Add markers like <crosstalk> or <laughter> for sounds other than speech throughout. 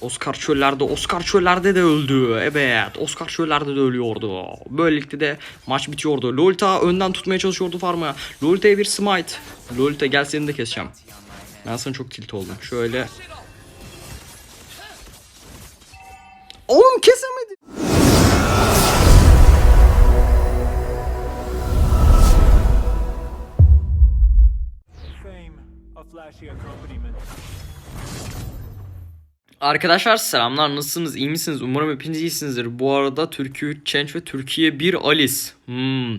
Oscar çöllerde, Oscar çöllerde de öldü. Evet, Oscar çöllerde de ölüyordu. Böylelikle de maç bitiyordu. Lolita önden tutmaya çalışıyordu Farm'a. Lolita'ya bir smite. Lolita gel seni de keseceğim. Ben sana çok tilt oldum. Şöyle. Oğlum kesemedi. Fame, a flashy accompaniment. Arkadaşlar selamlar nasılsınız? İyi misiniz? Umarım hepiniz iyisinizdir. Bu arada Türkiye 3 Change ve Türkiye 1 Alice. Hmm.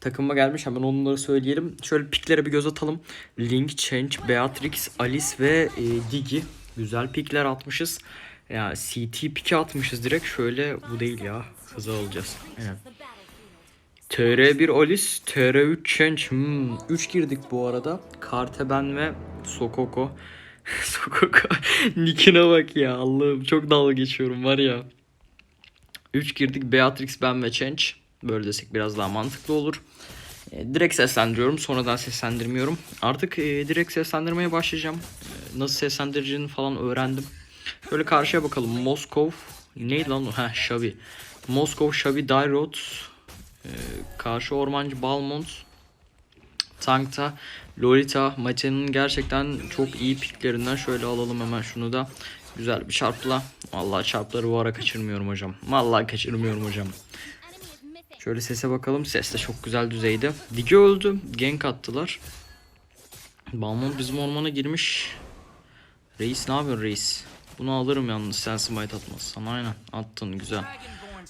takıma gelmiş hemen onları söyleyelim. Şöyle piklere bir göz atalım. Link, Change, Beatrix, Alice ve e, Digi. Güzel pikler atmışız. Ya CT piki atmışız direkt. Şöyle bu değil ya hızlı alacağız. Evet. TR1 Alice, TR3 Change. Hmm, 3 girdik bu arada. Karteben ve Sokoko. <laughs> Sokoko. <laughs> Nick'ine bak ya Allah'ım çok dalga geçiyorum var ya. 3 girdik Beatrix, ben ve Change. Böyle desek biraz daha mantıklı olur. E, direkt seslendiriyorum sonradan seslendirmiyorum. Artık e, direkt seslendirmeye başlayacağım. E, nasıl seslendireceğini falan öğrendim. Şöyle karşıya bakalım. Moskov. Neydi lan o? Heh Xavi. Moskov, Xavi, Dairot. Ee, karşı ormancı Balmont Tankta. Lolita maçının gerçekten çok iyi piklerinden şöyle alalım hemen şunu da. Güzel bir çarpla. Vallahi çarpları bu ara kaçırmıyorum hocam. Vallahi kaçırmıyorum hocam. Şöyle sese bakalım. Ses de çok güzel düzeyde. Digi öldü. Gank attılar. Balmont bizim ormana girmiş. Reis ne yapıyorsun reis? Bunu alırım yalnız. Sen smite atmazsan. Aynen attın. Güzel.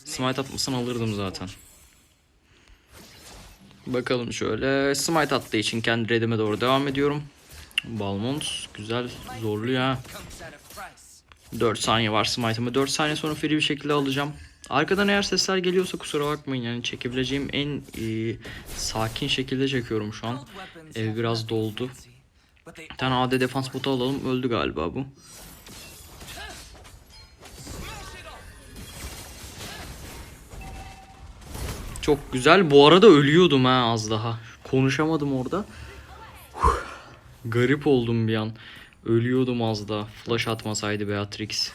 Smite atmasan alırdım zaten Bakalım şöyle. Smite attığı için kendi redime doğru devam ediyorum. Balmont güzel zorluyor ha. 4 saniye var smite'ımı. 4 saniye sonra free bir şekilde alacağım. Arkadan eğer sesler geliyorsa kusura bakmayın yani çekebileceğim en e, sakin şekilde çekiyorum şu an. Ev biraz doldu. Bir tane AD defans botu alalım. Öldü galiba bu. Çok güzel. Bu arada ölüyordum ha az daha. Konuşamadım orada. Garip oldum bir an. Ölüyordum az daha. Flash atmasaydı Beatrix.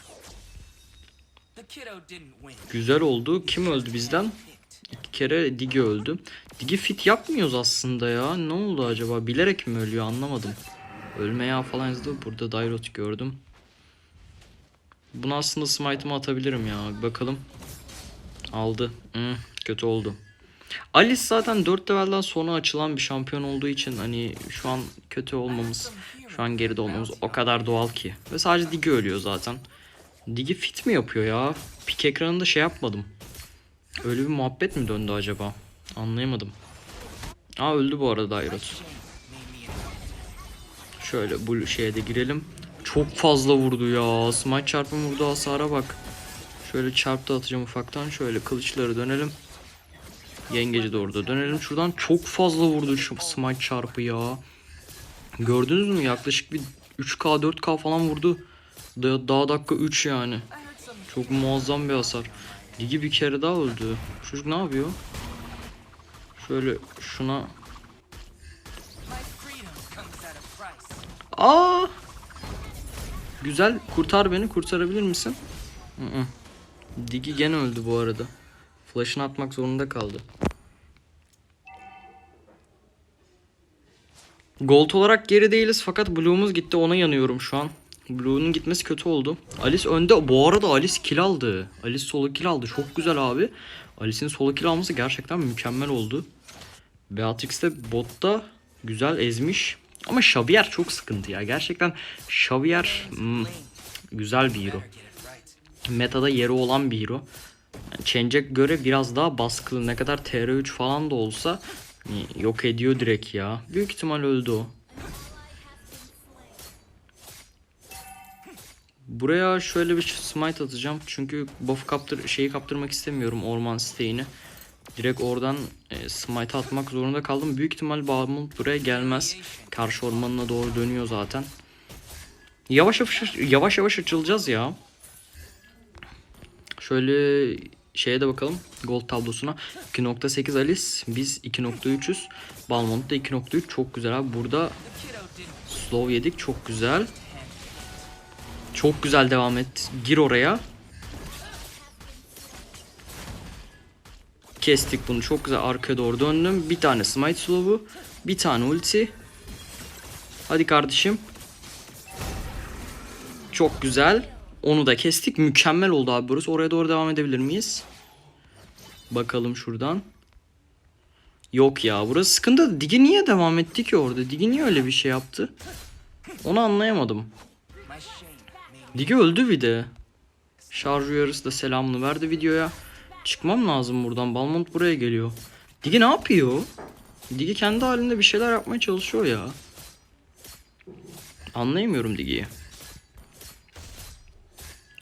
Güzel oldu. Kim öldü bizden? İki kere Digi öldü. Digi fit yapmıyoruz aslında ya. Ne oldu acaba? Bilerek mi ölüyor anlamadım. Ölme ya falan yazdı. Burada Dairot gördüm. Bunu aslında smite'ımı atabilirim ya. Bakalım. Aldı. Hmm, kötü oldu. Alice zaten 4 levelden sonra açılan bir şampiyon olduğu için hani şu an kötü olmamız, şu an geride olmamız o kadar doğal ki. Ve sadece Digi ölüyor zaten. Digi fit mi yapıyor ya? Pik ekranında şey yapmadım. Öyle bir muhabbet mi döndü acaba? Anlayamadım. Aa öldü bu arada Dairot. Şöyle bu şeye de girelim. Çok fazla vurdu ya. Smite çarpım vurdu hasara bak. Şöyle çarptı atacağım ufaktan. Şöyle kılıçları dönelim. Yengeci doğru da dönelim. Şuradan çok fazla vurdu şu smite çarpı ya. Gördünüz mü? Yaklaşık bir 3K 4K falan vurdu. Da- Daha dakika 3 yani. Çok muazzam bir hasar. Ligi bir kere daha öldü. Çocuk ne yapıyor? Şöyle şuna... Aa! Güzel. Kurtar beni. Kurtarabilir misin? Digi gene öldü bu arada. Flash'ını atmak zorunda kaldı. Gold olarak geri değiliz fakat Blue'umuz gitti ona yanıyorum şu an. Blue'nun gitmesi kötü oldu. Alice önde. Bu arada Alice kill aldı. Alice solo kill aldı. Çok güzel abi. Alice'in solo kill alması gerçekten mükemmel oldu. Beatrix de botta güzel ezmiş. Ama Xavier çok sıkıntı ya. Gerçekten Xavier hmm, güzel bir hero. Meta'da yeri olan bir hero. Yani göre biraz daha baskılı. Ne kadar TR3 falan da olsa hani yok ediyor direkt ya. Büyük ihtimal öldü o. Buraya şöyle bir smite atacağım. Çünkü buff kaptır şeyi kaptırmak istemiyorum orman siteğini. Direkt oradan e, smite atmak zorunda kaldım. Büyük ihtimal Balmont buraya gelmez. Karşı ormanına doğru dönüyor zaten. Yavaş yavaş yavaş yavaş açılacağız ya. Şöyle şeye de bakalım. Gold tablosuna. 2.8 Alice. Biz 2.3'üz. Balmont da 2.3. Çok güzel abi. Burada slow yedik. Çok güzel. Çok güzel devam et. Gir oraya. Kestik bunu. Çok güzel arkaya doğru döndüm. Bir tane smite slow'u. Bir tane ulti. Hadi kardeşim. Çok güzel. Onu da kestik. Mükemmel oldu abi burası. Oraya doğru devam edebilir miyiz? Bakalım şuradan. Yok ya burası sıkıntı. Digi niye devam etti ki orada? Digi niye öyle bir şey yaptı? Onu anlayamadım. Digi öldü bir de. Şarj uyarısı da selamını verdi videoya. Çıkmam lazım buradan. Balmont buraya geliyor. Digi ne yapıyor? Digi kendi halinde bir şeyler yapmaya çalışıyor ya. Anlayamıyorum Digi'yi.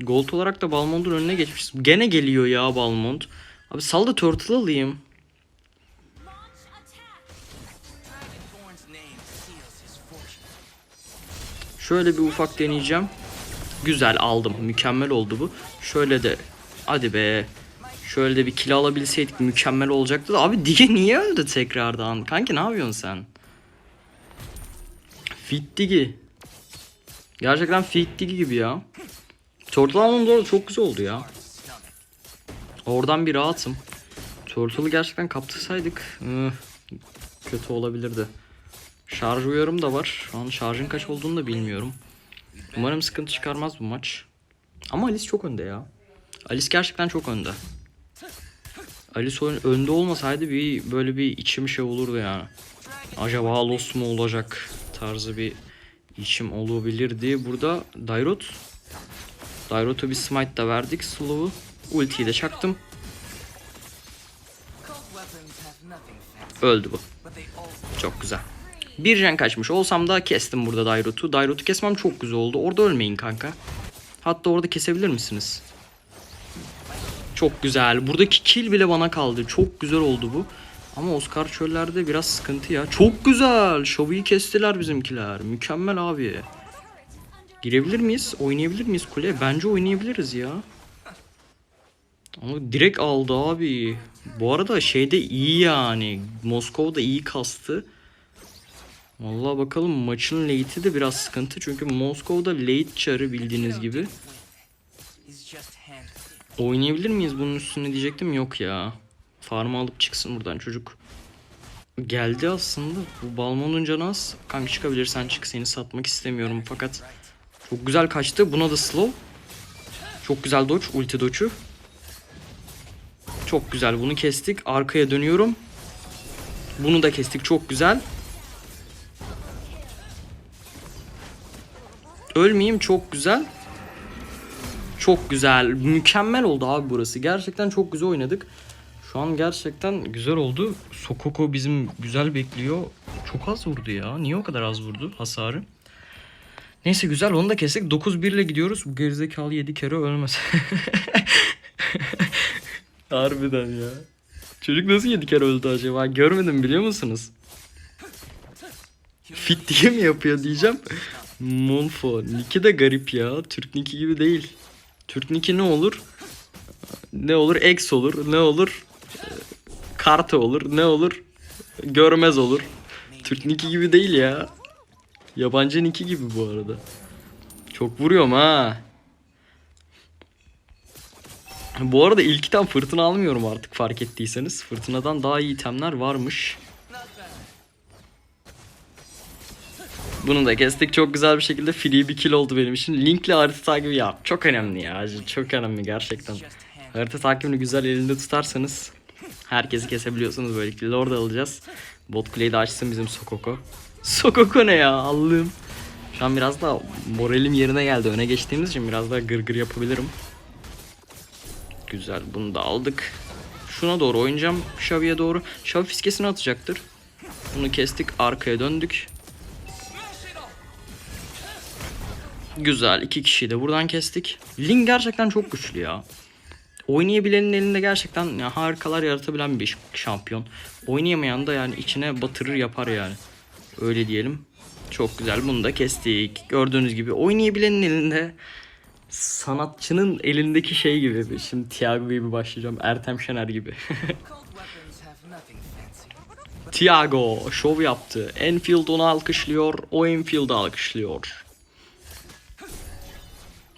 Gold olarak da Balmont'un önüne geçmiş. Gene geliyor ya Balmont. Abi sal da Turtle alayım. Şöyle bir ufak deneyeceğim. Güzel aldım. Mükemmel oldu bu. Şöyle de hadi be. Şöyle de bir kill alabilseydik mükemmel olacaktı da. Abi Dige niye öldü tekrardan? Kanki ne yapıyorsun sen? Fit Digi. Gerçekten Fit Digi gibi ya. Turtle almam doğru çok güzel oldu ya. Oradan bir rahatım. Turtle'ı gerçekten kaptırsaydık kötü olabilirdi. Şarj uyarım da var. Şu an şarjın kaç olduğunu da bilmiyorum. Umarım sıkıntı çıkarmaz bu maç. Ama Alice çok önde ya. Alice gerçekten çok önde. Alice önde olmasaydı bir böyle bir içim şey olurdu yani. Acaba Lost mu olacak tarzı bir içim olabilirdi. Burada Dairot. Dairot'a bir smite da verdik. Slow'u. Ultiyi de çaktım. Öldü bu. Çok güzel. Bir jen kaçmış olsam da kestim burada Dairot'u. Dairot'u kesmem çok güzel oldu. Orada ölmeyin kanka. Hatta orada kesebilir misiniz? Çok güzel. Buradaki kill bile bana kaldı. Çok güzel oldu bu. Ama Oscar çöllerde biraz sıkıntı ya. Çok güzel. Şovu'yu kestiler bizimkiler. Mükemmel abi. Girebilir miyiz? Oynayabilir miyiz kule? Bence oynayabiliriz ya. Ama direkt aldı abi. Bu arada şeyde iyi yani. Moskova'da iyi kastı. Vallahi bakalım maçın late'i de biraz sıkıntı. Çünkü Moskova'da late çarı bildiğiniz gibi. Oynayabilir miyiz bunun üstüne diyecektim. Yok ya. Farmı alıp çıksın buradan çocuk. Geldi aslında. Bu Balmon'un canı az. Kanka çıkabilirsen çık seni satmak istemiyorum fakat çok güzel kaçtı. Buna da slow. Çok güzel dodge. Ulti dodge'u. Çok güzel bunu kestik. Arkaya dönüyorum. Bunu da kestik. Çok güzel. Ölmeyeyim çok güzel. Çok güzel. Mükemmel oldu abi burası. Gerçekten çok güzel oynadık. Şu an gerçekten güzel oldu. Sokoko bizim güzel bekliyor. Çok az vurdu ya. Niye o kadar az vurdu hasarı? Neyse güzel onu da kestik. 9-1 ile gidiyoruz. Bu gerizekalı 7 kere ölmez. <laughs> Harbiden ya. Çocuk nasıl 7 kere öldü acaba? Görmedim biliyor musunuz? Fit diye mi yapıyor diyeceğim. Monfo. Nick'i de garip ya. Türk Nick'i gibi değil. Türk Nick'i ne olur? Ne olur? X olur. Ne olur? Kartı olur. Ne olur? Görmez olur. Türk Nick'i gibi değil ya. Yabancı Nick'i gibi bu arada. Çok vuruyorum ha. Bu arada ilk item fırtına almıyorum artık fark ettiyseniz. Fırtınadan daha iyi itemler varmış. Bunu da kestik. Çok güzel bir şekilde free bir kill oldu benim için. Linkli harita takibi yap. Çok önemli ya. Çok önemli gerçekten. Harita takibini güzel elinde tutarsanız herkesi kesebiliyorsunuz böylelikle. Lord alacağız. Bot kuleyi de açsın bizim Sokoko. Sokoko ne ya Allah'ım. Şu an biraz da moralim yerine geldi. Öne geçtiğimiz için biraz daha gırgır yapabilirim. Güzel bunu da aldık. Şuna doğru oynayacağım. Xavi'ye doğru. Xavi fiskesini atacaktır. Bunu kestik. Arkaya döndük. Güzel. iki kişiyi de buradan kestik. Ling gerçekten çok güçlü ya. Oynayabilenin elinde gerçekten ya, harikalar yaratabilen bir şampiyon. Oynayamayan da yani içine batırır yapar yani. Öyle diyelim. Çok güzel bunu da kestik. Gördüğünüz gibi oynayabilenin elinde sanatçının elindeki şey gibi. Şimdi Thiago gibi başlayacağım. Ertem Şener gibi. <laughs> Thiago şov yaptı. Enfield onu alkışlıyor. O Enfield'ı alkışlıyor.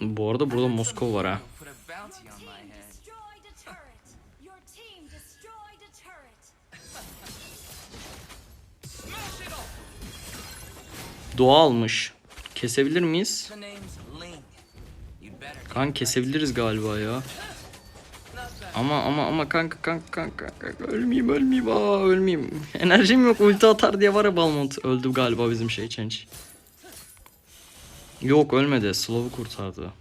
Bu arada burada Moskova var ha. Doğa almış. Kesebilir miyiz? Kanka kesebiliriz galiba ya. Ama ama ama kanka kanka kanka kanka ölmeyeyim ölmeyeyim aa ölmeyeyim. Enerjim yok ulti atar diye var ya Balmont öldü galiba bizim şey Change. Yok ölmedi Slav'ı kurtardı.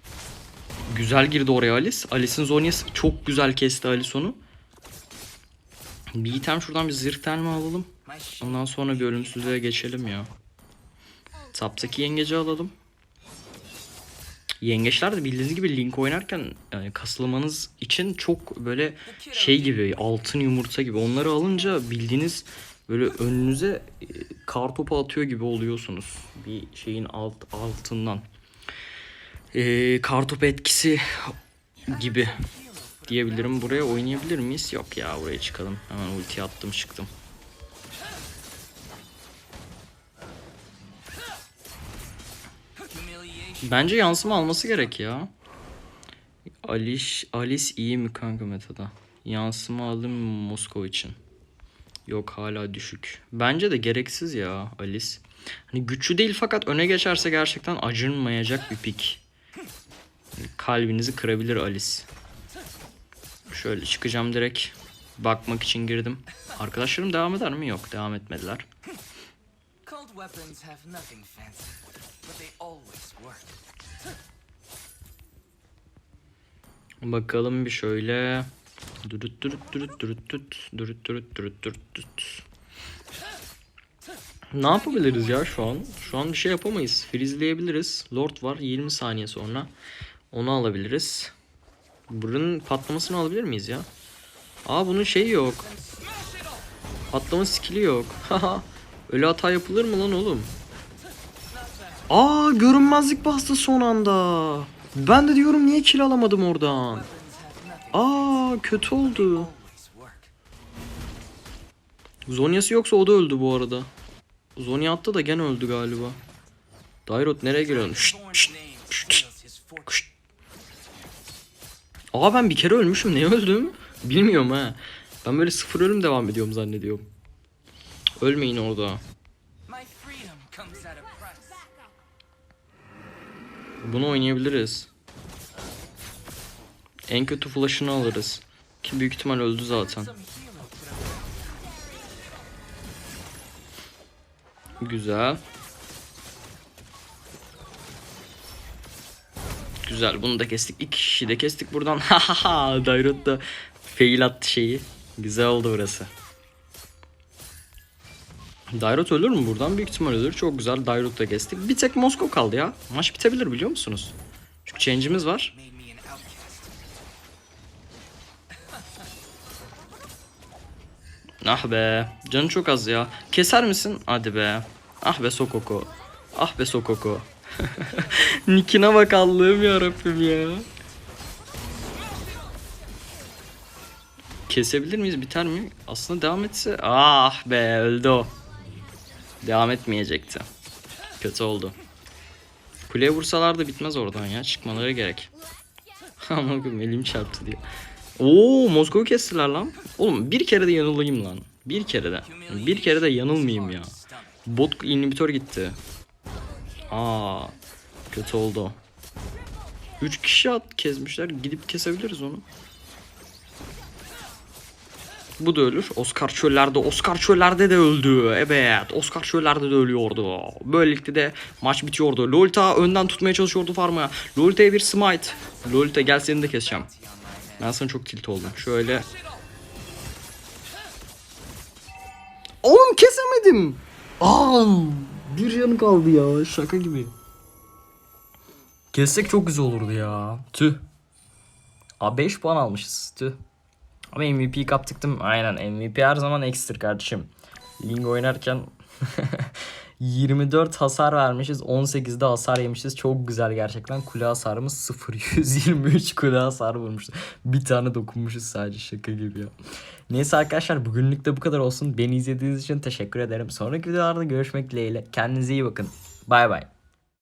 Güzel girdi oraya Alice. Alice'in Zonya'sı çok güzel kesti Alice onu. Bir item şuradan bir zırh telmi alalım. Ondan sonra bir ölümsüzlüğe geçelim ya. Taptaki yengeci alalım. Yengeçler de bildiğiniz gibi Link oynarken yani kasılmanız için çok böyle şey gibi altın yumurta gibi onları alınca bildiğiniz böyle önünüze e, kar topu atıyor gibi oluyorsunuz. Bir şeyin alt altından. Ee, kar topu etkisi gibi diyebilirim. Buraya oynayabilir miyiz? Yok ya buraya çıkalım. Hemen ulti attım çıktım. Bence yansıma alması gerek ya. Alice, Alice iyi mi kanka metada? Yansıma mı Moskova için? Yok hala düşük. Bence de gereksiz ya Alice. Hani güçlü değil fakat öne geçerse gerçekten acınmayacak bir pik. Kalbinizi kırabilir Alice. Şöyle çıkacağım direkt. Bakmak için girdim. Arkadaşlarım devam eder mi? Yok devam etmediler. Bakalım bir şöyle. Durut durut durut durut tut. Durut durut durut durut tut. Ne yapabiliriz ya şu an? Şu an bir şey yapamayız. Freezeleyebiliriz. Lord var 20 saniye sonra. Onu alabiliriz. Buranın patlamasını alabilir miyiz ya? Aa bunun şeyi yok. Patlama skill'i yok. <laughs> Haha. Öyle hata yapılır mı lan oğlum? Aa görünmezlik bastı son anda. Ben de diyorum niye kill alamadım oradan. Aa kötü oldu. Zonya'sı yoksa o da öldü bu arada. Zonya attı da gene öldü galiba. Dairot nereye geliyorsun? Şşt, şşt, şşt, şşt. Aa ben bir kere ölmüşüm. Ne öldüm? Bilmiyorum ha. Ben böyle sıfır ölüm devam ediyorum zannediyorum. Ölmeyin orada. Bunu oynayabiliriz. En kötü flash'ını alırız. Ki büyük ihtimal öldü zaten. Güzel. Güzel bunu da kestik. İki kişi de kestik buradan. <laughs> Ha ha ha. Dairot da fail attı şeyi. Güzel oldu burası. Dairot ölür mü buradan? Büyük ihtimal ölür. Çok güzel. Dairot da. Bir tek Moskova kaldı ya. Maç bitebilir biliyor musunuz? Çünkü change'imiz var. Ah be. Canı çok az ya. Keser misin? Hadi be. Ah be Sokoko. Ah be Sokoko. <laughs> Nickine bak Allah'ım yarabbim ya. Kesebilir miyiz? Biter mi? Aslında devam etse... Ah be öldü o. Devam etmeyecekti. Kötü oldu. Kuleye vursalar da bitmez oradan ya. Çıkmaları gerek. <laughs> Ama elim çarptı diye. Oo Moskova kestiler lan. Oğlum bir kere de yanılayım lan. Bir kere de. Bir kere de yanılmayayım ya. Bot inhibitor gitti. Aa kötü oldu. o. Üç kişi at kesmişler. Gidip kesebiliriz onu. Bu da ölür. Oscar çöllerde, Oscar çöllerde de öldü. Evet, Oscar çöllerde de ölüyordu. Böylelikle de maç bitiyordu. Lolita önden tutmaya çalışıyordu farmaya. Lolita'ya bir smite. Lolita gel seni de keseceğim. Ben sana çok tilt oldum. Şöyle. Oğlum kesemedim. Aa, bir yanı kaldı ya. Şaka gibi. Kessek çok güzel olurdu ya. Tüh. Aa 5 puan almışız. Tüh. Ama MVP kaptıktım. Aynen MVP her zaman ekstra kardeşim. Ling oynarken <laughs> 24 hasar vermişiz. 18'de hasar yemişiz. Çok güzel gerçekten. Kule hasarımız 0. 123 <laughs> kule hasar vurmuşuz. Bir tane dokunmuşuz sadece şaka gibi ya. Neyse arkadaşlar bugünlük de bu kadar olsun. Beni izlediğiniz için teşekkür ederim. Sonraki videolarda görüşmek dileğiyle. Kendinize iyi bakın. Bay bay.